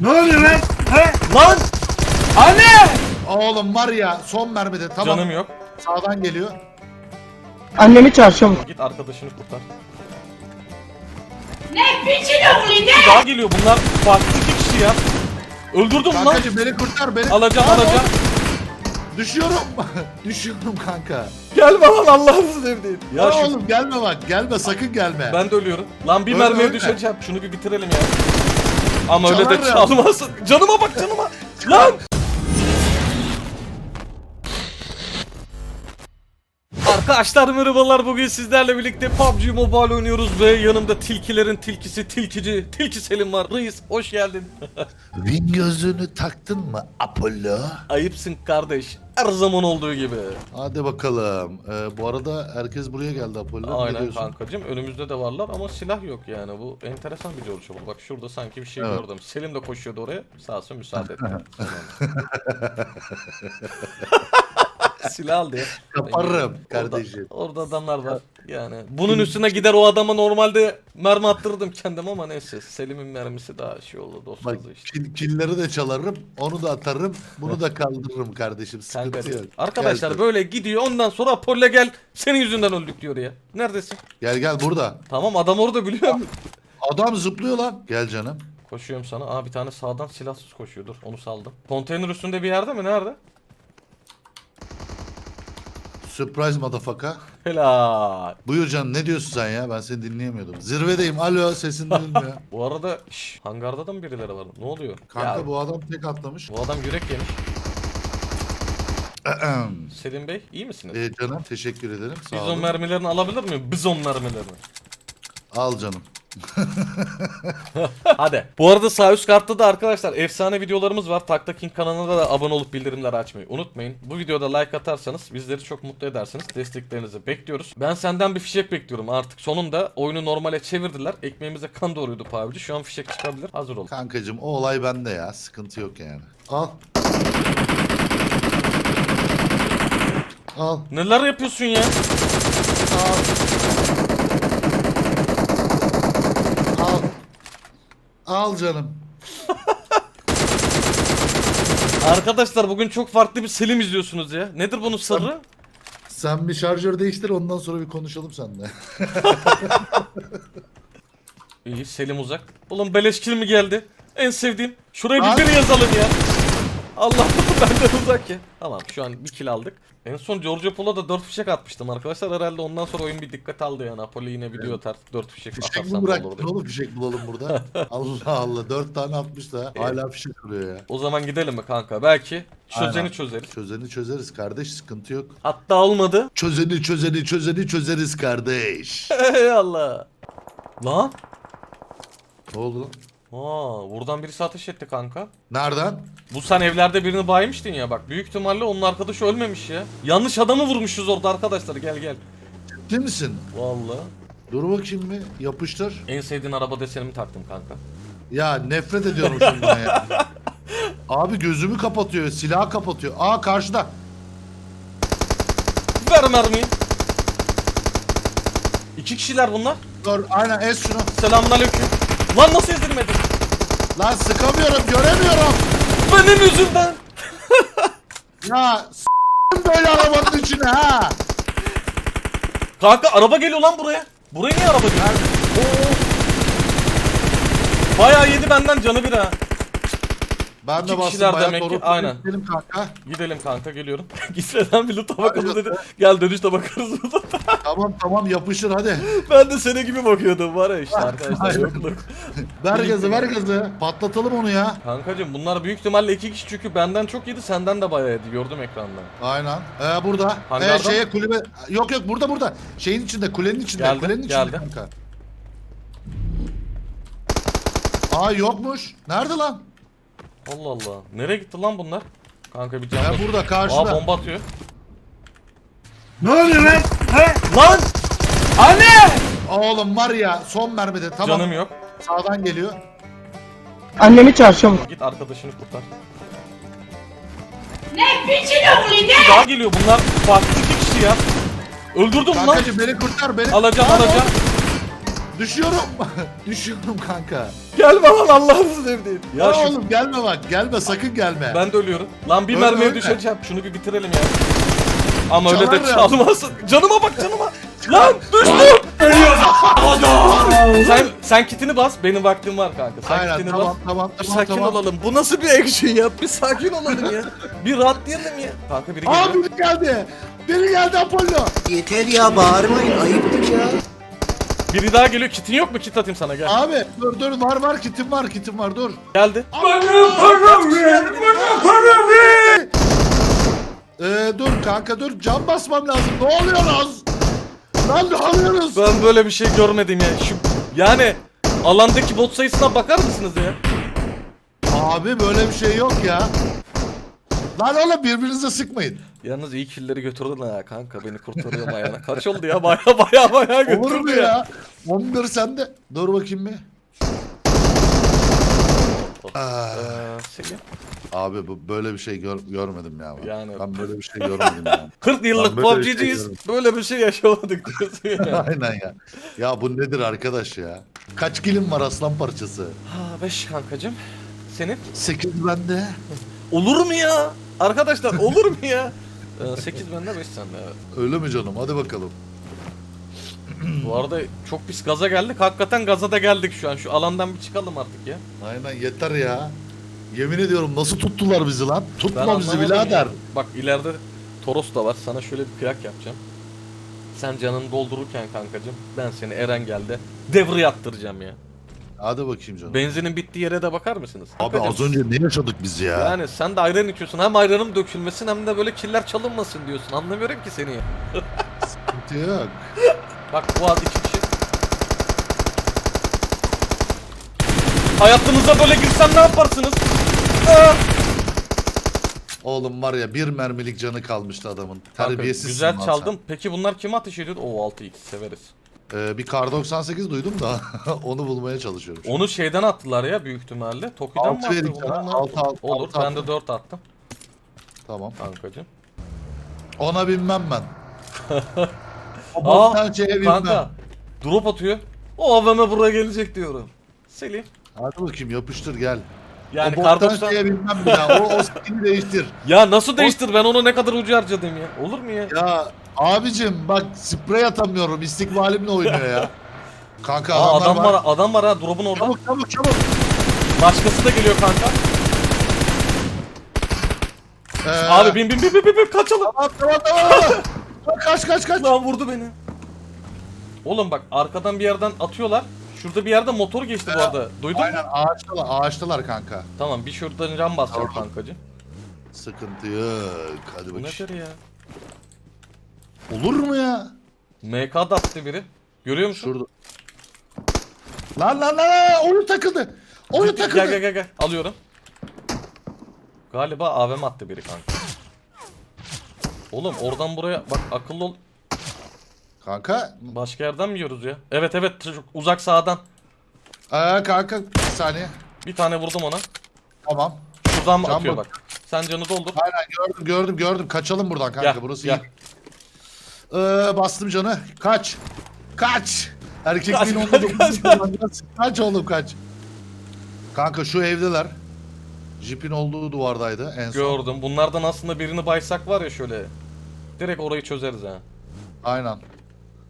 Ne oluyor lan? He? Lan! Anne! Oğlum var ya son mermide tamam. Canım yok. Sağdan geliyor. Annemi çağır çabuk. Git arkadaşını kurtar. Ne biçim oğlu ne? Daha geliyor bunlar farklı iki kişi ya. Öldürdüm lan. Kankacım beni kurtar beni. Alacağım alacağım. Düşüyorum. Düşüyorum kanka. Gelme lan Allah'ını sevdiğim. Ya Ya şu... oğlum gelme bak. Gelme sakın gelme. Ben de ölüyorum. Lan bir Ölme, mermiye ölme. düşeceğim. Şunu bir bitirelim ya. Ama öyle de çalmasın. Canıma bak canıma. Lan! Arkadaşlar merhabalar bugün sizlerle birlikte PUBG Mobile oynuyoruz ve yanımda tilkilerin tilkisi tilkici Tilki Selim var. Reis hoş geldin. Win gözlüğünü taktın mı Apollo? Ayıpsın kardeş. Her zaman olduğu gibi. Hadi bakalım. Ee, bu arada herkes buraya geldi Apollo. Ne Aynen kankacım. Önümüzde de varlar ama silah yok yani. Bu enteresan bir yol çabuk. Bak şurada sanki bir şey Evet. gördüm. Selim de koşuyordu oraya. Sağ olsun müsaade etti. silah aldı ya. Kaparım Orada- kardeşim. Orada, adamlar var. Yani bunun üstüne gider o adama normalde mermi attırırdım kendim ama neyse. Selim'in mermisi daha şey oldu dost Bak işte. killleri de çalarım. Onu da atarım. Bunu da kaldırırım kardeşim. Kanka, Sıkıntı yok. arkadaşlar Gel, böyle gidiyor ondan sonra Apollo gel senin yüzünden öldük diyor ya. Neredesin? Gel gel burada. Tamam adam orada biliyor musun? Adam zıplıyor lan. Gel canım. Koşuyorum sana. Aa bir tane sağdan silahsız koşuyor. Dur onu saldım. Konteyner üstünde bir yerde mi? Nerede? Surprise motherfucker. Helal. Buyur canım ne diyorsun sen ya? Ben seni dinleyemiyordum. Zirvedeyim. Alo sesin duyulmuyor. Bu arada şş, hangarda da mı birileri var? Ne oluyor? Kanka Ya, bu adam tek atlamış. bu adam yürek yemiş. Selim Bey iyi misiniz? ee, canım teşekkür ederim. Sağ Bizon olun. mermilerini alabilir miyim? Bizon mermilerini. Al canım. Hadi. Bu arada sağ üst kartta da arkadaşlar efsane videolarımız var. Takta King kanalına da abone olup bildirimleri açmayı unutmayın. Bu videoda like atarsanız bizleri çok mutlu edersiniz. Desteklerinizi bekliyoruz. Ben senden bir fişek bekliyorum artık. Sonunda oyunu normale çevirdiler. Ekmeğimize kan doğruydu PUBG. Şu an fişek çıkabilir. Hazır olun. Kankacım o olay bende ya. Sıkıntı yok yani. Al. Al. Neler yapıyorsun ya? Al. Al canım. Arkadaşlar bugün çok farklı bir Selim izliyorsunuz ya. Nedir bunun sırrı? Sen bir şarjör değiştir ondan sonra bir konuşalım seninle. İyi Selim uzak. Oğlum beleşkil mi geldi? En sevdiğim. Şuraya bir Abi. yazalım ya. Allah benden uzak ya. Tamam şu an bir kill aldık. En son Giorgio Polo da 4 fişek atmıştım arkadaşlar. Herhalde ondan sonra oyun bir dikkat aldı yani. Apollo yine video atar. 4 fişek Fişek atarsam bıraktın olur diye. oğlum fişek bulalım burada. Allah Allah dört tane atmış da hala fişek duruyor ya. O zaman gidelim mi kanka? Belki çözeni Aynen. çözeriz. Çözeni çözeriz kardeş sıkıntı yok. Hatta olmadı. Çözeni çözeni çözeni çözeriz kardeş. Ey Allah. Lan. ne oldu lan? Aa, buradan birisi ateş etti kanka. Nereden? Bu sen evlerde birini baymıştın ya bak. Büyük ihtimalle onun arkadaşı ölmemiş ya. Yanlış adamı vurmuşuz orada arkadaşlar. Gel gel. Ciddi misin? Vallahi. Dur bakayım bir yapıştır. En sevdiğin araba desenimi taktım kanka. Ya nefret ediyorum şundan ya. Abi gözümü kapatıyor, silahı kapatıyor. Aa karşıda. Ver mermiyi. İki kişiler bunlar. Dur aynen es şunu. Selamünaleyküm. Lan nasıl ezilmedin? Lan sıkamıyorum, göremiyorum. Benim yüzümden. Ya s**tim böyle arabanın içine ha. Kanka araba geliyor lan buraya. Buraya niye araba geliyor? Bayağı yedi benden canı bir ha. Ben İki de bastım kişiler bayağı demek ki, doğru. aynen. Gidelim kanka. Gidelim kanka geliyorum. Gitmeden bir loot'a bakalım dedi. Gel dönüşte bakarız. Tamam tamam yapışır hadi. ben de seni gibi bakıyordum var ya işte arkadaşlar yokluk. Ver gazı ver gazı. Patlatalım onu ya. Kankacım bunlar büyük ihtimalle iki kişi çünkü benden çok yedi senden de bayağı yedi gördüm ekranda. Aynen. Ee, burada. Hangarda Ee, şeye kulübe. Yok yok burada burada. Şeyin içinde kulenin içinde. Geldi, kulenin içinde geldi. kanka. Aa yokmuş. Nerede lan? Allah Allah. Nereye gitti lan bunlar? Kanka bir can Ya burada karşıda. Aa bomba atıyor. Ne oluyor lan? He? Lan! Anne! Oğlum var ya son mermide tamam. Canım yok. Sağdan geliyor. Annemi çağır çabuk. Git arkadaşını kurtar. Ne biçim oğlu ne? Daha geliyor bunlar farklı iki kişi ya. Öldürdüm lan. Kankacım beni kurtar beni. Alacağım alacağım. Düşüyorum. Düşüyorum kanka. Gelme lan Allah'ını sevdiğim. Ya Ya şu oğlum gelme bak. Gelme sakın gelme. ben de ölüyorum. Lan bir Ölme, mermiye ölme. düşeceğim. Şunu bir bitirelim ya. Ama öyle de Çalar ya. çalmasın. Canıma bak canıma. Lan düştüm. sen sen kitini bas. Benim vaktim var kanka. Sen Aynen kitini tamam bas. tamam Bir tamam. sakin tamam. olalım. Bu nasıl bir action ya? Bir sakin olalım ya. Bir rahatlayalım ya. Kanka biri geliyor. Aa biri geldi. Biri geldi Apollo. Yeter ya bağırmayın ayıptır ya. Biri daha geliyor. Kitin yok mu? Kit atayım sana gel. Abi dur dur var var kitim var kitim var dur. Geldi. Ee, dur kanka dur cam basmam lazım. Ne oluyoruz? Lan ne oluyoruz? Ben böyle bir şey görmedim ya. Şu yani alandaki bot sayısına bakar mısınız ya? Abi böyle bir şey yok ya. Lan oğlum birbirinize sıkmayın. Yalnız iyi killeri götürdün ha kanka beni kurtarıyor ayağına. Kaç oldu ya baya baya baya götürdü Olur mu ya. ya? 11 sende. Dur bakayım bir. Ah, Ee, Selim. abi bu böyle bir şey gör- görmedim ya. ben. Yani- Ben böyle bir şey görmedim ya. 40 yıllık Ben böyle bir şey PUBG'ciyiz. görmedim. böyle bir şey yaşamadık diyorsun ya. Aynen ya. Ya bu nedir arkadaş ya? Kaç kilim var aslan parçası? ha 5 kankacım. Senin? 8 bende. Olur mu ya? Arkadaşlar olur mu ya? 8 bende 5 sende evet. Öyle mi canım? Hadi bakalım. Bu arada çok pis gaza geldik. Hakikaten gaza da geldik şu an. Şu alandan bir çıkalım artık ya. Aynen yeter ya. Yemin ediyorum nasıl tuttular bizi lan? Tutma bizi birader. ya. Bak ileride Toros da var. Sana şöyle bir kıyak yapacağım. Sen canını doldururken kankacım ben seni Eren geldi. Devre attıracağım ya. Hadi bakayım canım. Benzinin bittiği yere de bakar mısınız? Abi Kankacım, az önce ne yaşadık biz ya? Yani sen de ayran içiyorsun. Hem ayranım dökülmesin hem de böyle killer çalınmasın diyorsun. Anlamıyorum ki seni ya. Sıkıntı yok. Bak bu az iki kişi. Hayatınıza böyle girsem ne yaparsınız? Aa! Oğlum var ya bir mermilik canı kalmıştı adamın. Kanka, Terbiyesiz. Güzel çaldın. Peki bunlar kime ateş ediyordu? Oo 6x severiz. Ee, bir kar 98 duydum da onu bulmaya çalışıyorum. an. Onu şeyden attılar ya büyük ihtimalle. Toki'den mi Altı attı? verdik bunlar, sana, ne altı, yaptı? altı, Olur altı ben de 4 attım Tamam. kankacığım. Ona binmem ben. o boktan şeye binmem. Kanka drop atıyor. O AVM buraya gelecek diyorum. Selim. Hadi bakayım yapıştır gel. Yani o boktan kardoştan... şeye binmem bir daha. O, o skin'i değiştir. Ya nasıl değiştir ben ona ne kadar ucu harcadım ya. Olur mu ya? Ya abicim bak sprey atamıyorum. İstikbalimle oynuyor ya. Kanka Aa, adamlar adam var. adam var ha drop'un orada. Çabuk çabuk çabuk. Başkası da geliyor kanka. Ee, Abi bin bin bin bin bin, bin kaçalım. Tamam tamam tamam. kaç kaç kaç. Lan vurdu beni. Oğlum bak arkadan bir yerden atıyorlar. Şurada bir yerde motor geçti bu arada. Duydun Aynen mu? ağaçtalar, ağaçtalar kanka. Tamam bir şuradan cam basacağım Tamam. kankacığım. Sıkıntı yok. Hadi Bu bakayım. nedir ya? Olur mu ya? MK da attı biri. Görüyor musun? Şurada. Lan lan lan oyun takıldı. Gel takıldı. gel gel gel. Alıyorum. Galiba AVM attı biri kanka. Oğlum oradan buraya bak akıllı ol. Kanka. Başka yerden mi yiyoruz ya? Evet evet çocuk uzak sağdan. Aa, kanka bir saniye. Bir tane vurdum ona. Tamam. Şuradan mı Can atıyor bak. bak. Sen canı doldur. Aynen gördüm gördüm gördüm. Kaçalım buradan kanka Gel, burası gel. iyi. Ee, bastım canı. Kaç. Kaç. Erkekliğin Kaç, onda kaç, kaç. Kaç oğlum kaç. Kanka şu evdeler. Jeep'in olduğu duvardaydı en son. Gördüm. Bunlardan aslında birini baysak var ya şöyle. Direkt orayı çözeriz ha. Aynen.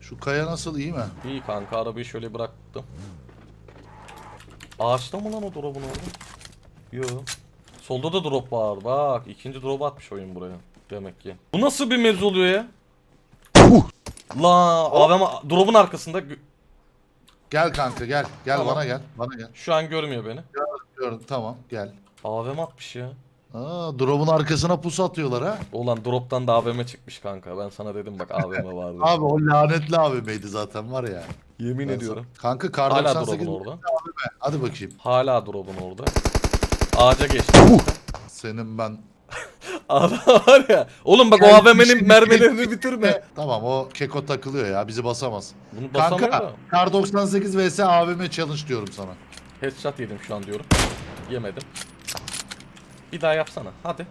Şu kaya nasıl iyi mi? İyi kanka arabayı şöyle bıraktım. Ağaçta mı lan o drop'un orada? Yo. Solda da drop var. Bak ikinci drop atmış oyun buraya. Demek ki. Bu nasıl bir mevzu oluyor ya? La AVM drop'un arkasında gö- Gel kanka gel. Gel Tamam. bana gel. Bana gel. şu an görmüyor beni. Gördüm tamam gel. AVM atmış ya. Aa, drop'un arkasına pusu atıyorlar ha. Ulan drop'tan da AVM çıkmış kanka. Ben sana dedim bak AVM vardı. Abi o lanetli AVM'ydi zaten var ya. Yemin Ben ediyorum. sana- Kanka kar Hala 98 drop'un orada. Hadi bakayım. Hala drop'un orada. Ağaca geçti. Senin ben Adam var ya. Oğlum bak o AVM'nin mermilerini bitirme. Tamam o keko takılıyor ya bizi basamaz. Bunu Kanka da. kar 98 vs AVM challenge diyorum sana. Headshot yedim şu an diyorum. Yemedim. Bir daha yapsana. Hadi.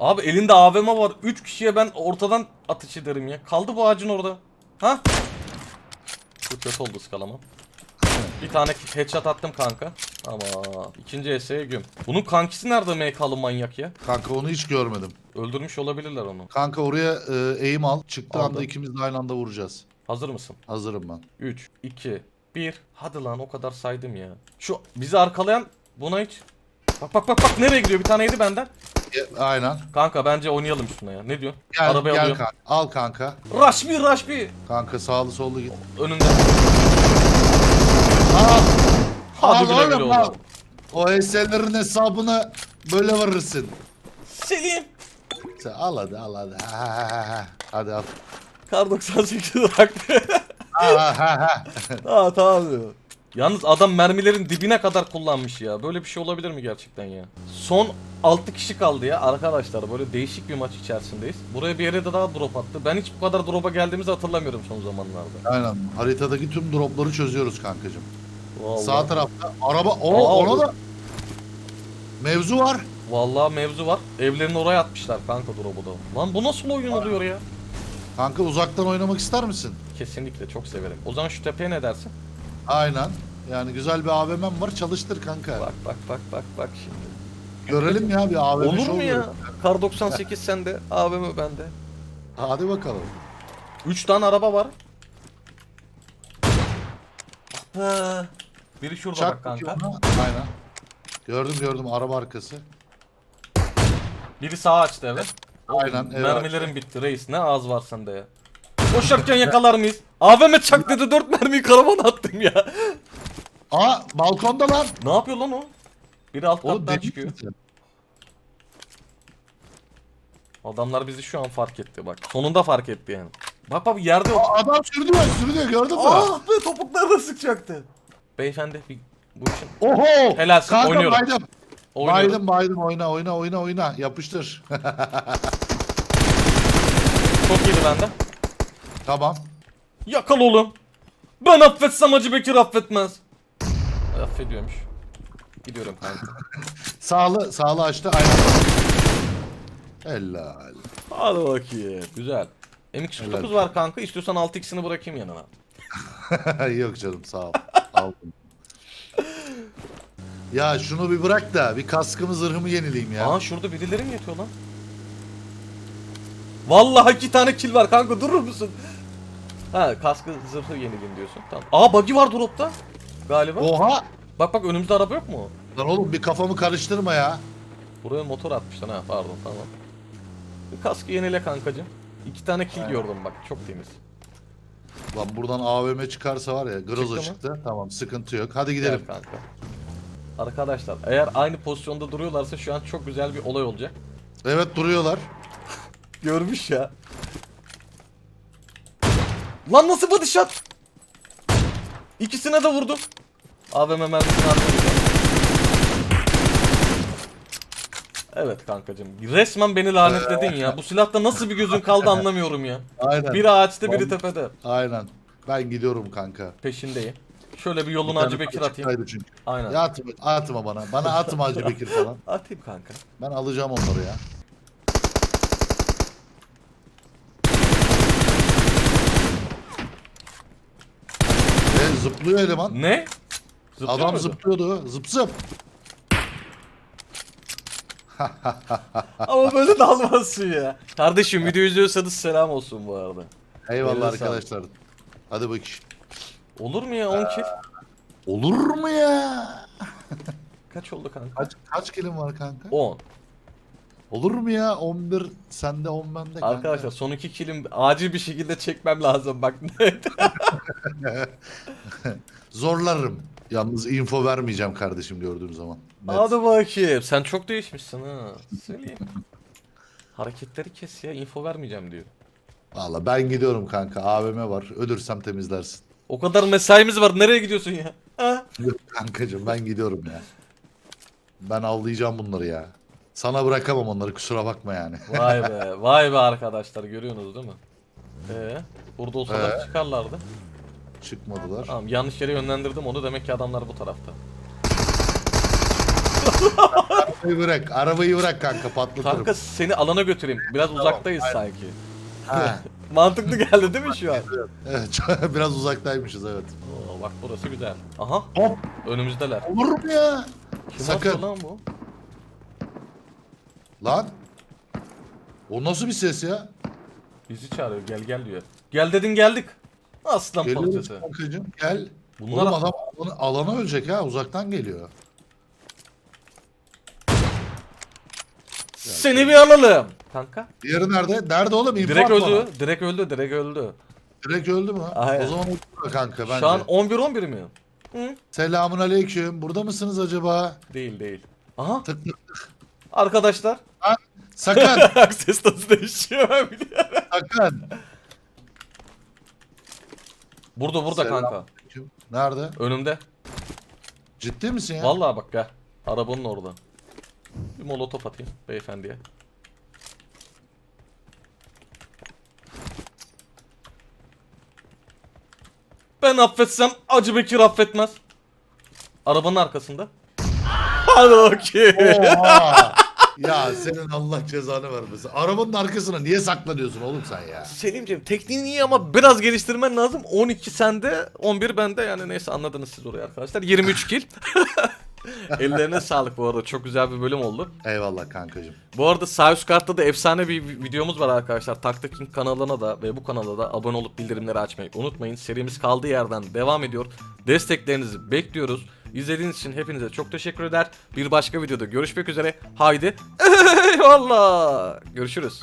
Abi elinde AVM var. 3 kişiye ben ortadan atış ederim ya. Kaldı bu ağacın orada. Ha? Bu kötü oldu ıskalamam. Bir tane headshot attım kanka. Ama ikinci ES'ye güm. Bunun kankisi nerede MK'lı manyak ya? Kanka onu hiç görmedim. Öldürmüş olabilirler onu. Kanka oraya e, eğim al. Çıktığı Aldım. anda ikimiz de aynı anda vuracağız. Hazır mısın? Hazırım ben. 3, 2, 1. Hadi lan o kadar saydım ya. Şu bizi arkalayan buna hiç... Bak bak bak bak nereye gidiyor? Bir tane yedi benden. E, aynen. Kanka bence oynayalım şuna ya. Ne diyorsun? Gel, Arabaya gel alıyorum. kanka. Al kanka. Rush bir rush bir. Kanka sağlı sollu git. Önünde. Al. Hadi al güle güle oğlum. O eserlerin hesabını böyle verirsin. Selim. Sen al hadi al hadi. Ha, ha, ha, ha. Hadi al. Kar 98 bıraktı. Ha, ha, ha, ha. Tamam diyor. Yalnız adam mermilerin dibine kadar kullanmış ya. Böyle bir şey olabilir mi gerçekten ya? Son 6 kişi kaldı ya arkadaşlar. Böyle değişik bir maç içerisindeyiz. Buraya bir yere de daha drop attı. Ben hiç bu kadar drop'a geldiğimizi hatırlamıyorum son zamanlarda. Aynen. Haritadaki tüm dropları çözüyoruz kankacım. Vallahi. Sağ tarafta araba. O, Aa, ona da mevzu var. Vallahi mevzu var. Evlerini oraya atmışlar kanka drop'u da. Lan bu nasıl oyun oluyor ya? Kanka uzaktan oynamak ister misin? Kesinlikle çok severim. O zaman şu tepeye ne dersin? Aynen. Yani güzel bir AVM'm var çalıştır kanka. Bak bak bak bak bak şimdi. Görelim ya bir AVM Olur şov mu ya? görelim. Kar 98 sende, AVM bende. Hadi bakalım. 3 tane araba var. Ha. Biri şurada bak Çak bakayım kanka. Aynen. Gördüm gördüm araba arkası. Biri sağa açtı evet. Aynen. Evet. Mermilerin bitti reis. Ne ağız var sende ya. Koşarken yakalar mıyız? AVM çak dedi 4 mermiyi karavana attım ya. Aa balkonda lan. Ne yapıyor lan o? Biri alt Oğlum kattan çıkıyor. misin? Adamlar bizi şu an fark etti bak. Sonunda fark etti yani. Bak bak yerde yok. Aa, Adam sürünüyor sürünüyor gördün mü? Ah be topuklarına sıkacaktı. Beyefendi bir, bu işin Oho. Helalsin, Kanka oynuyorum. baydım. oynuyorum. Baydım baydım oyna oyna oyna oyna yapıştır. Çok iyiydi bende. tamam. Yakal oğlum. Ben affetsem Hacı Bekir affetmez. Affediyormuş. Gidiyorum kanka. Sağlı sağlı açtı aynen. Helal. Hadi bakayım. Güzel. M249 Helal. var kanka. İstiyorsan 6x'ini bırakayım yanına. Yok canım sağ ol. Aldım. ya şunu bir bırak da bir kaskımı zırhımı yenileyim ya. Aa şurada birileri mi yatıyor lan? Vallahi iki tane kill var kanka durur musun? Ha kaskı zırhı yenileyim diyorsun. Tamam. Aa buggy var dropta. Galiba. Oha. Bak bak önümüzde araba yok mu? Lan oğlum bir kafamı karıştırma ya. Buraya motor atmışlar ha pardon tamam. Bir kaskı yenile kankacım. İki tane kill gördüm bak çok temiz. Lan buradan AVM çıkarsa var ya Groza Çıktı çıktı. Tamam sıkıntı yok. Hadi Gel gidelim. kanka. Arkadaşlar eğer aynı pozisyonda duruyorlarsa şu an çok güzel bir olay olacak. Evet duruyorlar. Görmüş ya. Lan nasıl body shot? İkisine de vurdum. AVM mermisini. Evet kankacım. Resmen beni lanetledin ya. Bu silahta nasıl bir gözün kaldı anlamıyorum ya. Aynen. Biri ağaçta biri tepede. Aynen. Ben gidiyorum kanka. Peşindeyim. Şöyle bir yolunu Hacı Bekir atayım. Çünkü. Aynen. Ya atma, atma bana. Bana atma Hacı Bekir falan. Atayım kanka. Ben alacağım onları ya. E, zıplıyor eleman. Ne? Zıplıyor Adam muydu? zıplıyordu. Zıp zıp. Ama böyle dalmazsın ya. Kardeşim video izliyorsanız selam olsun bu arada. Eyvallah Eline arkadaşlar. Hadi bakayım. Olur mu ya 10 kill? Olur mu ya? Kaç oldu kanka? Kaç, kaç kilim var kanka? 10. Olur mu ya? 11 sende 10 bende kanka. Arkadaşlar son 2 killim acil bir şekilde çekmem lazım bak. Zorlarım. Yalnız info vermeyeceğim kardeşim gördüğüm zaman. Net. Hadi bakayım. Sen çok değişmişsin ha. Söyleyeyim. Hareketleri kes ya. info vermeyeceğim diyor. Valla ben gidiyorum kanka. AVM var. Ölürsem temizlersin. O kadar mesaimiz var. Nereye gidiyorsun ya? Ha? Yok kankacım ben gidiyorum ya. Ben avlayacağım bunları ya. Sana bırakamam onları kusura bakma yani. Vay be. Vay be arkadaşlar. Görüyorsunuz değil mi? Ee, burada olsalar Ee? çıkarlardı. Çıkmadılar. Tamam yanlış yere yönlendirdim onu. Demek ki adamlar bu tarafta. Arabayı bırak. Arabayı bırak kanka patlatırım. Kanka seni alana götüreyim. Biraz uzaktayız sanki. Ha. Mantıklı geldi değil mi şu an? Evet biraz uzaktaymışız evet. Oo, bak burası güzel. Aha Hop önümüzdeler. olur mu ya? Kim Sakın. lan bu? Lan. O nasıl bir ses ya? Bizi çağırıyor gel gel diyor. Gel dedin geldik. Aslan Geliyoruz parçası. kankacığım gel. Bunlar Oğlum adam alana, alana ölecek ha uzaktan geliyor. Seni bir alalım. Kanka. Diğeri nerede? Nerede oğlum? İnfo Direkt at bana. öldü. Direkt öldü. Direkt öldü. Direkt öldü mü? Aynen. O zaman öldü kanka bence. Şu an 11-11 mi? Hı? Selamun aleyküm. Burada mısınız acaba? Değil değil. Aha Tık tık. arkadaşlar. Sakın. Ses nasıl değişiyor ben biliyorum. sakın. Burada burada Selam. kanka. Nerede? Önümde. Ciddi misin ya? Vallahi bak gel. Arabanın orada. Bir molotof atayım beyefendiye. Ben affetsem Acı Bekir affetmez. Arabanın arkasında. Hadi. Oha! ya senin Allah cezanı vermesin. Arabanın arkasına niye saklanıyorsun oğlum sen ya? Selimciğim tekniğin iyi ama biraz geliştirmen lazım. 12 sende, 11 bende yani neyse anladınız siz orayı arkadaşlar. 23 kill. Ellerine sağlık bu arada. Çok güzel bir bölüm oldu. Eyvallah kankacığım. Bu arada sağ üst kartta da efsane bir vi- videomuz var arkadaşlar. Taktik King kanalına da ve bu kanala da abone olup bildirimleri açmayı unutmayın. Serimiz kaldığı yerden devam ediyor. Desteklerinizi bekliyoruz. İzlediğiniz için hepinize çok teşekkür eder. Bir başka videoda görüşmek üzere. Haydi. Eyvallah. Görüşürüz.